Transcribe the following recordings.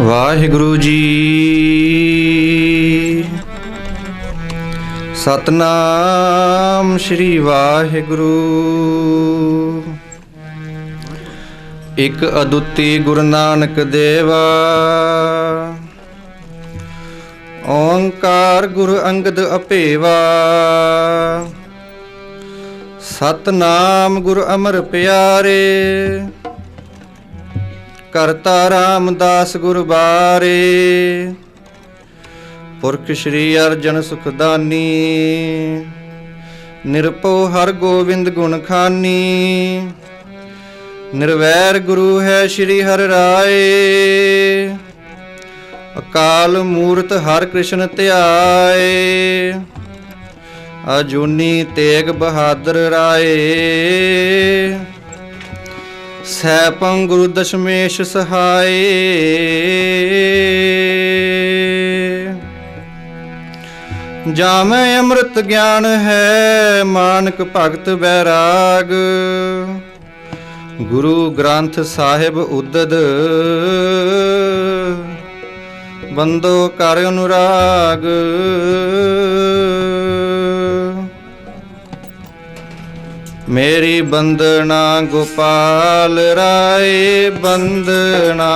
ਵਾਹਿਗੁਰੂ ਜੀ। ਸਤਨਾਮ ਸ੍ਰੀ ਵਾਹਿਗੁਰੂ। ਇਕ ਅਦੁੱਤੀ ਗੁਰੂ ਨਾਨਕ ਦੇਵਾ। ਓੰਕਾਰ ਗੁਰ ਅੰਗਦ ਅਪੇਵਾ। ਸਤਨਾਮ ਗੁਰੂ ਅਮਰ ਪਿਆਰੇ। ਕਰਤਾ ਰਾਮਦਾਸ ਗੁਰਬਾਰੇ। ਪੁਰਖ ਸ਼੍ਰੀ ਅਰਜਨ ਸੁਖਦਾਨੀ, ਨਿਰਭਉ ਹਰ ਗੋਬਿੰਦ ਗੁਣ ਖਾਨੀ। ਨਿਰਵੈਰ ਗੁਰੂ ਹੈ ਸ਼੍ਰੀ ਹਰਿ ਰਾਏ। ਅਕਾਲ ਮੂਰਤ ਹਰ ਕ੍ਰਿਸ਼ਨ ਧਿਆਏ। ਅਜੂਨੀ ਤੇਗ ਬਹਾਦਰ ਰਾਏ। ਸੈਪੰ ਗੁਰੂ ਦਸ਼ਮੇਸ਼ ਸਹਾਏ। ਜਾਮੈ ਅੰਮ੍ਰਿਤ ਗਿਆਨ ਹੈ, ਮਾਨਕ ਭਗਤ ਬੈਰਾਗ ਗੁਰੂ ਗ੍ਰੰਥ ਸਾਹਿਬ ਉਦਦ। ਬੰਦੋ ਕਰ ਅਨੁਰਾਗ। ਮੇਰੀ ਬੰਦਨਾ ਗੋਪਾਲ ਰਾਏ ਬੰਦਨਾ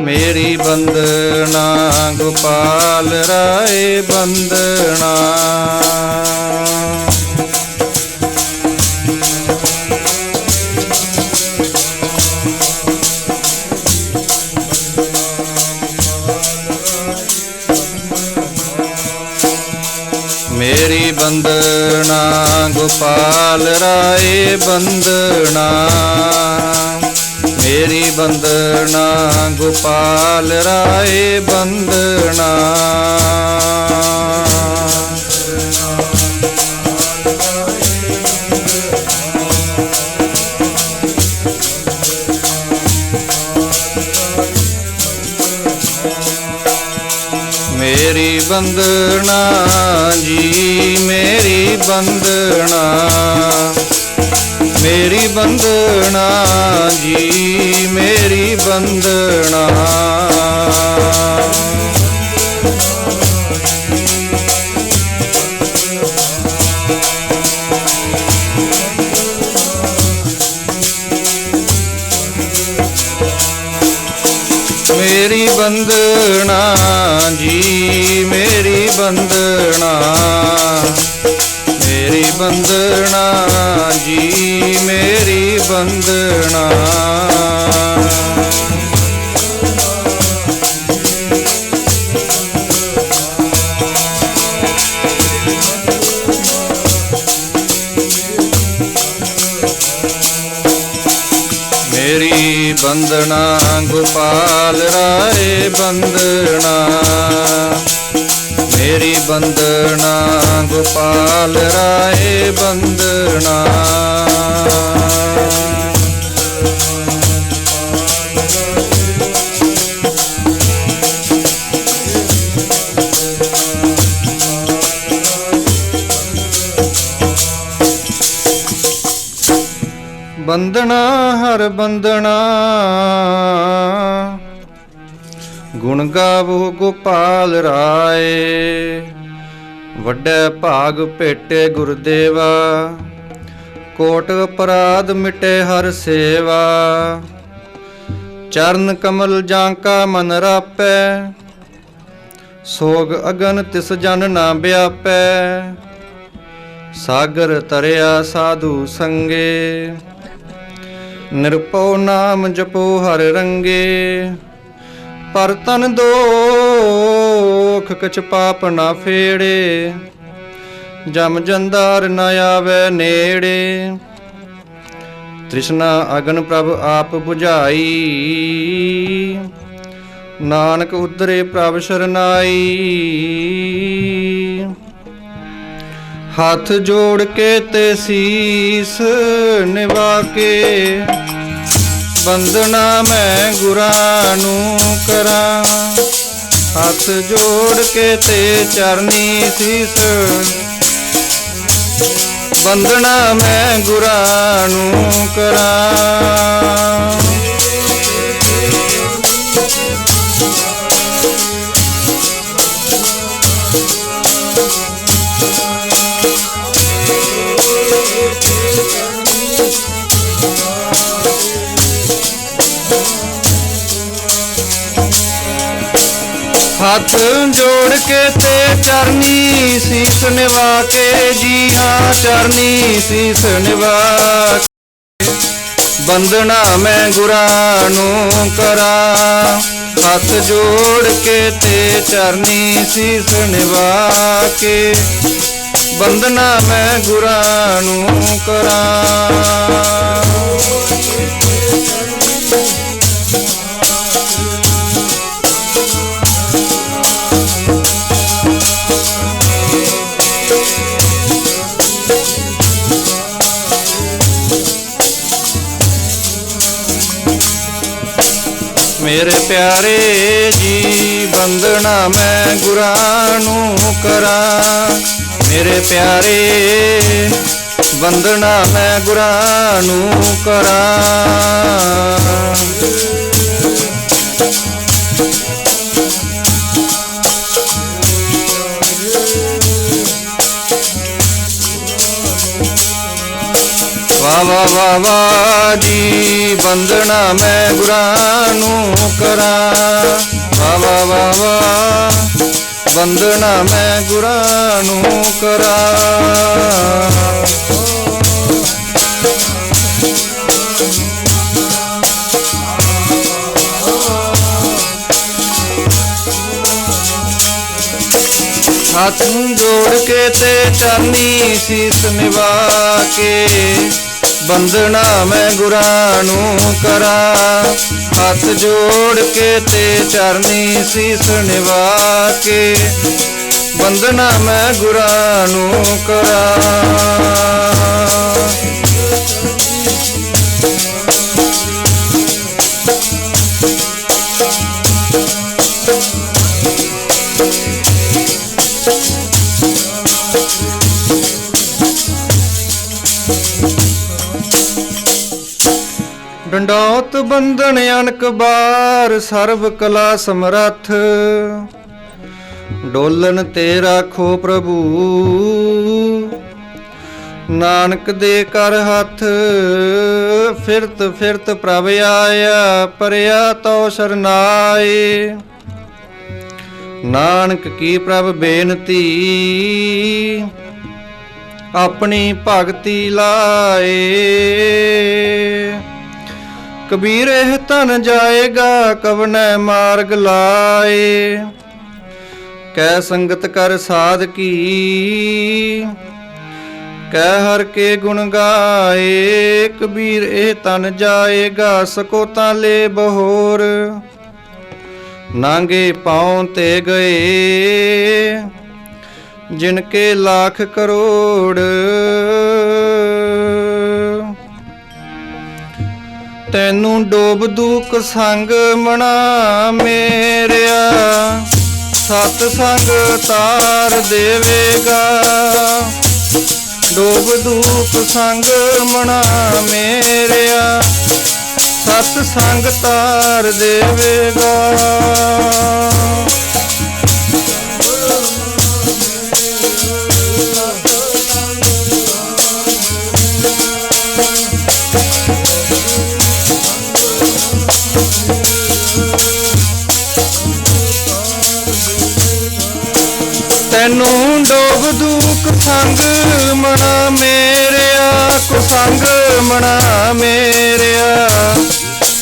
ਮੇਰੀ ਬੰਦਨਾ ਗੋਪਾਲ ਰਾਏ ਬੰਦਨਾ ਮੇਰੀ ਗੋਪਾਲ ਰਾਏ ਬੰਦਣਾ ਮੇਰੀ ਬੰਦਨਾ ਗੋਪਾਲ ਰਾਏ ਬੰਦਨਾ। ਮੇਰੀ ਜੀ ਮੇਰੀ ਬੰਦਣਾ ਮੇਰੀ ਬੰਦਣਾ ਜੀ ਮੇਰੀ ਬੰਦਨਾ। ਮੇਰੀ ਜੀ ਮੇਰੀ ਬੰਦਣਾ ਮੇਰੀ ਬੰਦਨਾ ਜੀ ਮੇਰੀ ਬੰਦਨਾ। ਮੇਰੀ ਬੰਦਨਾ ਗੋਪਾਲ ਰਾਏ ਬੰਦਣਾ। ਮੇਰੀ ਬੰਦਣਾ ਗੋਪਾਲ ਰਾਏ ਬੰਦਣਾ। ਬੰਦਣਾ ਹਰ ਬੰਦਨਾ ਗੁਣ ਗਾਵੋ ਗੋਪਾਲ ਰਾਏ। ਵੱਡੇ ਭਾਗ ਭੇਟੇ ਗੁਰਦੇਵਾ। ਕੋਟ ਅਪਰਾਧ ਮਿਟੇ ਹਰ ਸੇਵਾ। ਚਰਨ ਕਮਲ ਜਾਂਕਾ ਮਨ ਰਾਪੈ। ਸੋਗ ਅਗਨ ਤਿਸ ਜਨ ਨਾ ਵਿਆਪੈ ਸਾਗਰ ਤਰਿਆ ਸਾਧੂ ਸੰਗੇ। ਨਿਰਪਉ ਨਾਮ ਜਪੋ ਹਰ ਰੰਗੇ, ਪਰ ਤਨ ਦੋਖ ਕਛ ਪਾਪ ਨਾ ਫੇੜੇ। ਜਮ ਜੰਦਾਰ ਨ ਆਵੇ ਨੇੜੇ, ਤ੍ਰਿਸ਼ਨਾ ਅਗਨ ਪ੍ਰਭ ਆਪ 부ਝਾਈ ਨਾਨਕ ਉਦਰੇ ਪ੍ਰਭ ਸ਼ਰਨਾਈ। ਹੱਥ ਜੋੜ ਕੇ ਤੇ ਸੀਸ ਨਿਵਾ ਕੇ। ਬੰਦਨਾ ਮੈਂ ਗੁਰਾਂ ਨੂੰ ਕਰਾਂ। ਹੱਥ ਜੋੜ ਕੇ ਤੇ ਚਰਨੀ ਸੀਸ। ਬੰਦਨਾ ਮੈਂ ਗੁਰਾਂ ਨੂੰ ਕਰਾਂ। ਹੱਥ ਜੋੜ ਕੇ ਤੇ ਚਰਨੀ ਸੀਸ ਨਿਵਾ ਕੇ ਜੀ ਹਾਂ, ਚਰਨੀ ਸੀਸ ਨਿਵਾ ਕੇ। ਬੰਦਨਾ ਮੈਂ ਗੁਰਾਂ ਨੂੰ ਕਰਾਂ। ਹੱਥ ਜੋੜ ਕੇ ਤੇ ਚਰਨੀ ਸੀਸ ਨਿਵਾ ਕੇ। ਬੰਦਨਾ ਮੈਂ ਗੁਰਾਂ ਨੂੰ ਕਰਾਂ। ਮੇਰੇ ਪਿਆਰੇ ਜੀ ਬੰਦਨਾ ਮੈਂ ਗੁਰਾਂ ਨੂੰ ਕਰਾਂ। ਮੇਰੇ ਪਿਆਰੇ ਬੰਦਨਾ ਮੈਂ ਗੁਰਾਂ ਨੂੰ ਕਰਾਂ। ਵਾ ਵਾ ਵਾ ਜੀ ਬੰਦਨਾ ਮੈਂ ਗੁਰਾਂ ਨੂੰ ਕਰਾਂ। ਵਾ ਵਾ ਵਾ ਵਾ ਬੰਦਨਾ ਮੈਂ ਗੁਰਾਂ ਨੂੰ ਕਰਾਂ। ਹੱਥ ਜੋੜ ਕੇ ਤੇ ਚਾਨੀ ਸੀਸ ਨਿਵਾ ਕੇ ਬੰਦਨਾ ਮੈਂ ਗੁਰਾਂ ਨੂੰ ਕਰਾਂ। ਹੱਥ ਜੋੜ ਕੇ ਤੇ ਚਰਨੀ ਸੀਸ ਨਿਵਾ ਕੇ ਬੰਦਨਾ ਮੈਂ ਗੁਰਾਂ ਨੂੰ ਕਰਾਂ। ਡੰਡੋਤ ਬੰਧਨ ਅਨਕ ਬਾਰ ਸਰਬ ਕਲਾ ਸਮਰੱਥ। ਡੋਲਨ ਤੇ ਰਾਖੋ ਪ੍ਰਭੂ। ਨਾਨਕ ਦੇ ਕਰ ਹੱਥ, ਫਿਰਤ ਫਿਰਤ ਪ੍ਰਭ ਆਇਆ, ਪਰਿਆ ਤੋ ਸਰਨਾਏ। ਨਾਨਕ ਕੀ ਪ੍ਰਭ ਬੇਨਤੀ, ਆਪਣੀ ਭਗਤੀ ਲਾਏ। ਕਬੀਰ ਇਹ ਤਨ ਜਾਏਗਾ, ਕਵਨੈ ਮਾਰਗ ਲਾਏ। ਕੈ ਸੰਗਤ ਕਰ ਸਾਧ ਕੀ? ਕਹਿ ਹਰ ਕੇ ਗੁਣ ਗਾਏ, ਕਬੀਰ ਇਹ ਤਨ ਜਾਏਗਾ, ਸਕੋ ਤਾਂ ਲੈ ਬਹੋਰ। ਨਾਂਗੇ ਪਾਉ ਤੇ ਗਏ, ਜਿਨ ਕੇ ਲੱਖ ਕਰੋੜ। ਤੈਨੂੰ ਡੋਬ ਦੂਕ ਸੰਗ ਮਣਾ ਮੇਰਿਆ। ਸਤ ਸੰਗ ਤਾਰ ਦੇਵੇਗਾ। ਡੋਬ ਦੂਕ ਸੰਗ ਮਣਾ ਮੇਰਿਆ। ਸਤ ਸੰਗ ਤਾਰ ਦੇਵੇਗਾ।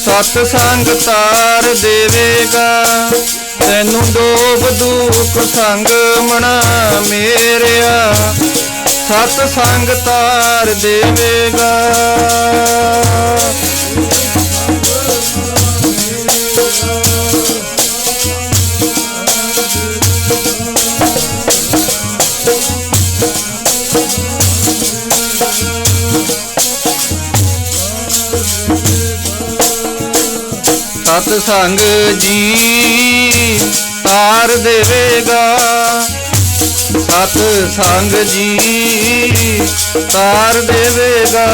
ਸਤ ਸੰਗ ਤਾਰ ਦੇਵੇਗਾ ਤੈਨੂੰ ਡੋਬ ਦੂਕ ਸੰਗ ਮਣਾ ਮੇਰਿਆ। ਸਤ ਸੰਗ ਤਾਰ ਦੇਵੇਗਾ। ਸਤਸੰਗ ਜੀ ਤਾਰ ਦੇਵੇਗਾ। ਸਤ ਸੰਗ ਜੀ ਤਾਰ ਦੇਵੇਗਾ।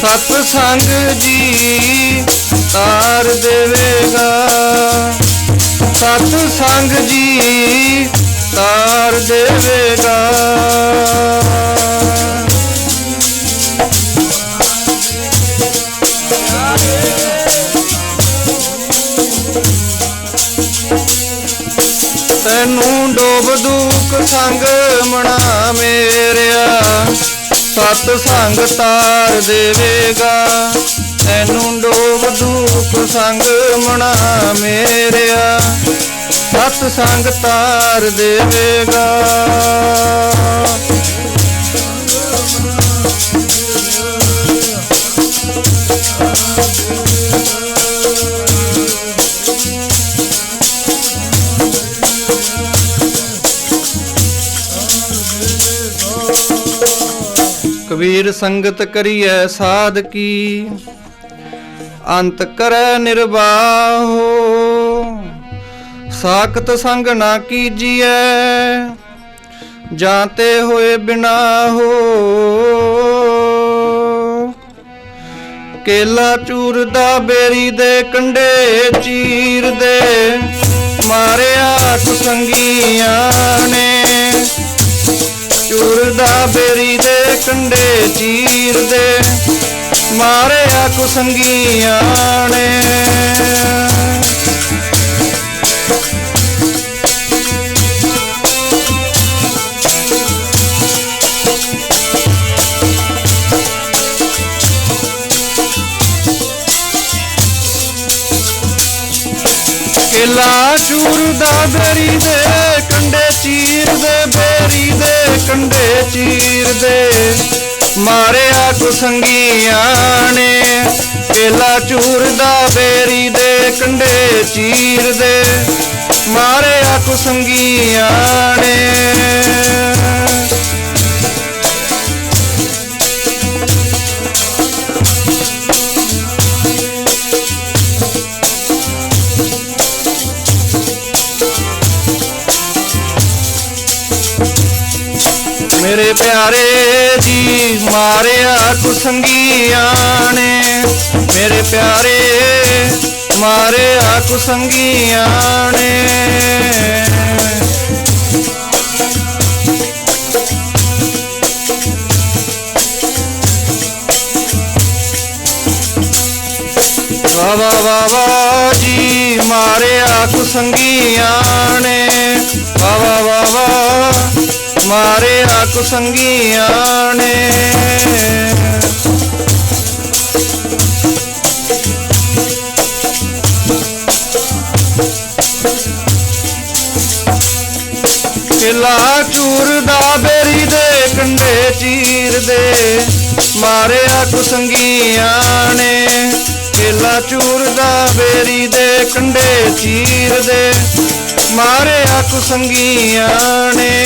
ਸਤ ਸੰਗ ਜੀ ਤਾਰ ਦੇਵੇਗਾ। ਸਤ ਸੰਗ ਜੀ ਤਾਰ ਦੇਵੇਗਾ। ਤੈਨੂੰ ਡੋਬ ਦੂਕ ਸੰਗ ਮਣਾ ਮੇਰਿਆ। ਸਤ ਸੰਗ ਤਾਰ ਦੇਵੇਗਾ। ਤੈਨੂੰ ਡੋਬ ਦੂਕ ਸੰਗ ਮਣਾ ਮੇਰਿਆ। ਸਤ ਸੰਗ ਤਾਰ ਦੇਵੇਗਾ। ਕਬੀਰ ਸੰਗਤ ਕਰੀਐ ਸਾਧ ਕੀ। ਅੰਤ ਕਰੈ ਨਿਰਵਾਹੋ। ਸਾਖਤ ਸੰਗ ਨਾ ਕੀਜੀਐ, ਜਾਂਤੇ ਹੋਏ ਬਿਨਾ ਹੋ। ਕੇਲਾ ਚੂਰਦਾ ਬੇਰੀ ਦੇ ਕੰਡੇ ਚੀਰ ਦੇ, ਮਾਰਿਆ ਕੁਸੰਗੀਆਂ ਨੇ। ਚੂਰਦਾ ਬੇਰੀ ਦੇ ਕੰਡੇ ਚੀਰ ਦੇ ਮਾਰਿਆ ਕੁਸੰਗੀਆਂ ਨੇ। ਕੇਲਾ ਚੂਰਦਾ ਬੇਰੀ ਦੇ ਕੰਡੇ ਚੀਰ ਦੇ, ਬੇਰੀ ਦੇ ਕੰਡੇ ਚੀਰ ਦੇ। ਮਾਰਿਆ ਕੁਸੰਗੀਆਂ ਨੇ ਕੇਲਾ ਚੂਰਦਾ ਬੇਰੀ ਦੇ ਕੰਡੇ ਚੀਰਦੇ। ਮਾਰਿਆ ਕੁਸੰਗੀਆਂ ਕੁਸੰਗੀਆਂ ਨੇ ਮੇਰੇ ਪਿਆਰੇ ਮਾਰਿਆ ਕੁਸੰਗੀਆਂ ਨੇ। ਵਾ ਵਾ ਵਾ ਵਾ ਜੀ ਮਾਰਿਆ ਕੁਸੰਗੀਆਂ ਨੇ। ਵਾ ਵਾ ਵਾ ਵਾ ਮਾਰਿਆ ਕੁਸੰਗੀਆਂ ਨੇ। ਕਿਲਾ ਚੂਰ ਦਾ ਬੇਰੀ ਦੇ ਕੰਡੇ ਚੀਰ ਦੇ ਮਾਰਿਆ ਕੁਸੰਗੀਆਂ ਨੇ। ਕਿਲਾ ਚੂਰ ਦਾ ਬੇਰੀ ਦੇ ਕੰਡੇ ਚੀਰ ਦੇ ਮਾਰਿਆ ਕੁਸੰਗੀਆਂ ਨੇ।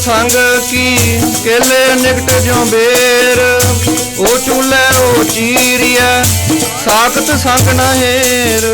ਸੰਗ ਕੀ ਕੇਲੇ ਨਿਕਟ ਜੋ ਬੇਰ ਉਹ ਚੂਲੇ ਉਹ ਚੀਰੀਆ ਸਾਖਤ ਸੰਗ ਨਾ ਹੇਰ।